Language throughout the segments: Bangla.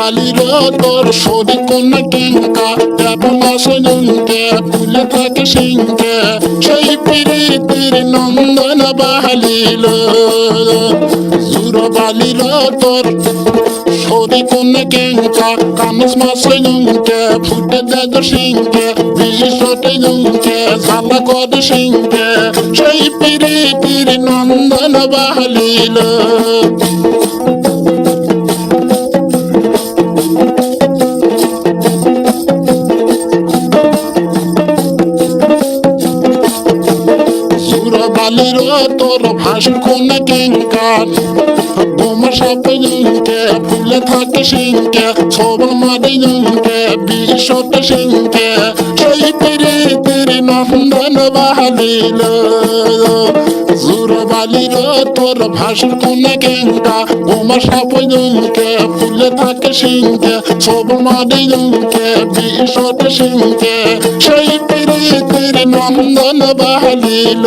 বালির সরি কোন কেঙ্কা দেবন আসনকে ফুলে থাকে সিংকে সেই প্রীতির নন্দন বাহালিল। সুর বালির তোর সরি কোন কেঙ্কা কানস মাসনকে ফুটে দেদ সিংকে বিশটে জুমকে জালা কদ সিংকে সেই প্রীতির নন্দন বাহালিল। তোর ভাসুর কোন কেঙ্কার তোমার সাপে জুমকে ফুলে থাকে সিংকে সবার মারে জুমকে বিশট সিংকে সেই পেরে তেরে নন্দন বাহালিল সুর বালির তোর ভাসুর কোন কেঙ্কা তোমার সাপে জুমকে ফুলে থাকে সিংকে সবার মারে জুমকে বিশট সিংকে সেই পেরে তেরে নন্দন বাহালিল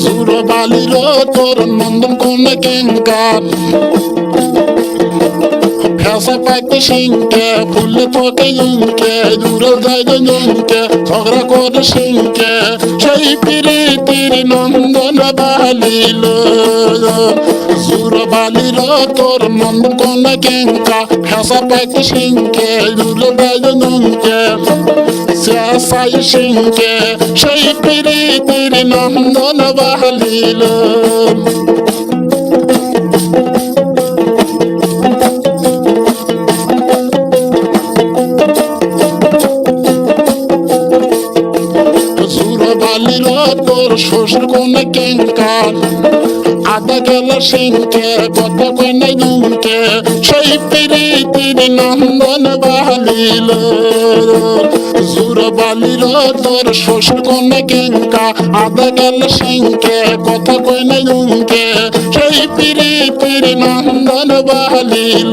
সুর বালির তোর নন্দন কোন কেঙ্কার পাইতে সিংকে, ফুলে থাকে জুমকে দূরে যায় জুমকে ঝগড়া করে সিংকে। সেই পিরে তীর নন্দন বালিল, সুর বালির তোর নন্দন কোন কেঙ্কা পাইতে সিংকে দূরে যায় জুমকে শেষাই সিংকে। সেই পিরে তীর নন্দন বালিল। শ্বশুর কোন কেঙ্কার। আদা গেল সিংকে কত কনে দুমকে সেই পিরি তিরি নন্দন বালিল। সুর বালির তোর শ্বশুর কোন কেঙ্কা। আদা গেল সিংকে কত কনে দুমকে সেই পিরি তিরি নন্দন বালিল।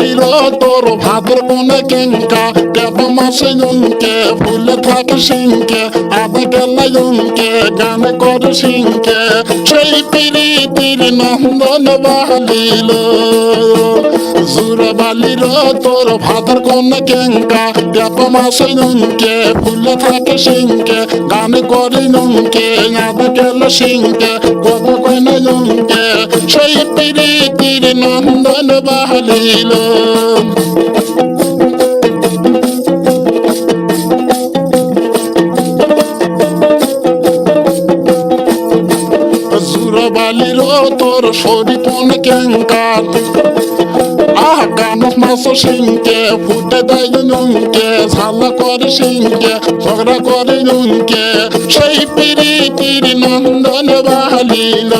বালির তোর ভাদর মনে কেঙ্কা কেপ মাসে জুমকে ফুলে থাকে সিংকে আবে গেলে জুমকে গান কর সিংকে। সেই পিরি তিরি নন্দন বালিল। সুর বালির তোর ভাদর কোন কেঙ্কা কেপ মাসে জুমকে ফুলে থাকে সিংকে, গান করে জুমকে আধা গেল সিংকে কত কইন জুমকে সেই পিরি তিরি নন্দন সুর বালির তোর শরী কোন কেঙ্কার গান মাস সিংকে ফুটে দেয় নুনকে ঝালা করে সিংকে, ঝগড়া করে নুনকে সেই পিরি তিরি নন্দন বালিল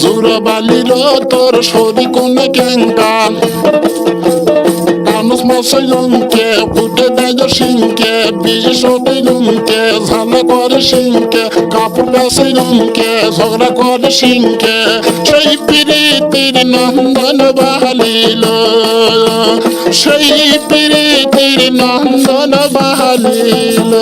সুর বালির তোর শরী কোন কেঙ্কার মানুষ মশাই লুমকে ফুটে দেয় সিংকে বীজ সটে লুমকে ঝালা করে সিংকে, কাপড় বেসে লুমকে ঝগড়া করে সিংকে। সেই পিরি তিরি নন্দন বাহালিল সেই পিরি তিরি নন্দন বাহালিল